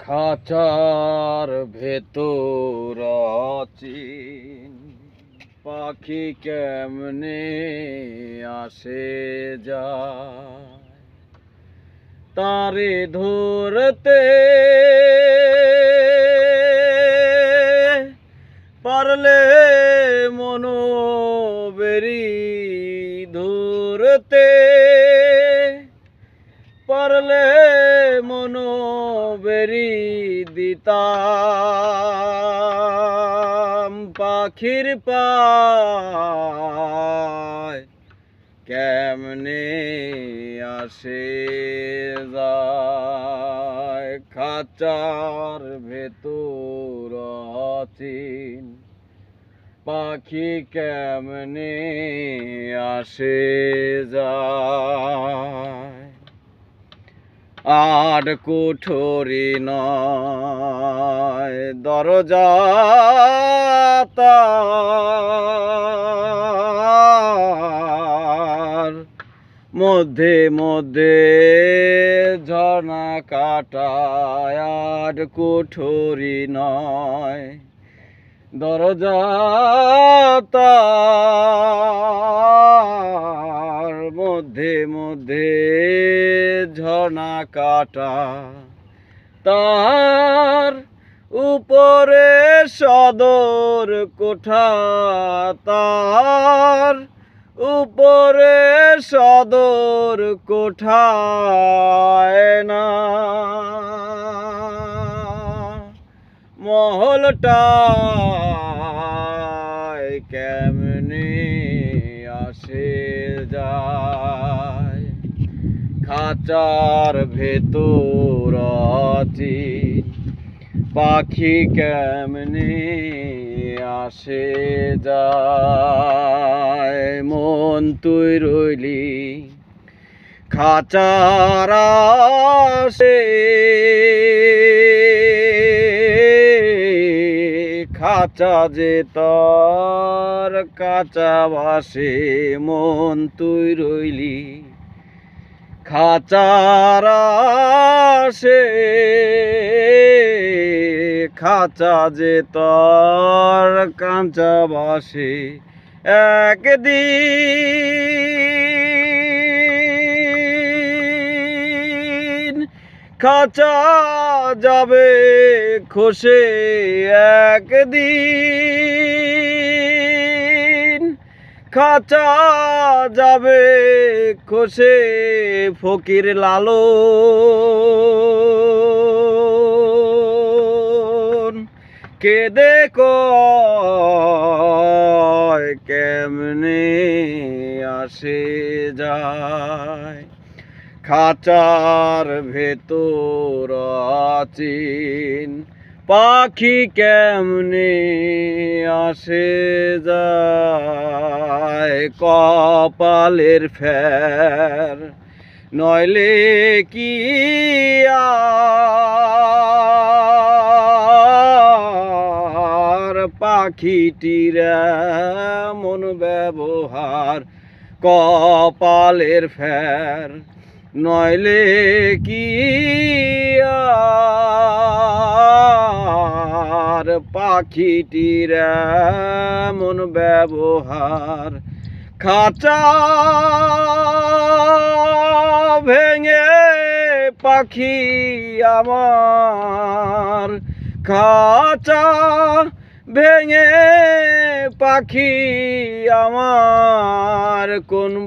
খাঁচার ভেতর অচিন পাখি কেমনে আসে যায়? তারে ধরতে পারলে মনো বেরি ধরতে পারলে বেরি দিতাম পাখির পায় কেমনে আসে যায় খাঁচার ভেতর অচিন পাখি কেমনে আসে যায়? আর কুঠুরি নয় দরজা মধ্যে মধ্যে ঝর্ণা কাটায় আর কুঠুরি নয়। দরজা তার মধ্যে মধ্যে ঝর্ণা কাটা। তার উপরে সদর কোঠা। তার উপরে সদর কোঠায় মহলটায় কেমনে আসে যায়। খাঁচার ভেতর অচিন পাখি কেমনে আসে যায়। মন তুই রইলি, খাঁচার আসে খাঁচা যে তোর কাঁচা বাসে মন তুই রইলি। খাঁচার আসে খাঁচা যে তোর কাঁচা বাসে একদিন খাঁচা যাবে খসে একদিন। খাঁচা যাবে খসে ফকির লালো কেদে কয় কেমনে আসে যায়? খাঁচার ভেতর আচিন। পাখি কেমনে আসে যায় কপালের ফের। নইলে কি পাখিটির মন ব্যবহার কপালের ফের? নইলে কি আর পাখিটির মন ব্যবহার? খাঁচা ভেঙে পাখি আমার। খাঁচা ভেঙে পাখি আমার। কোন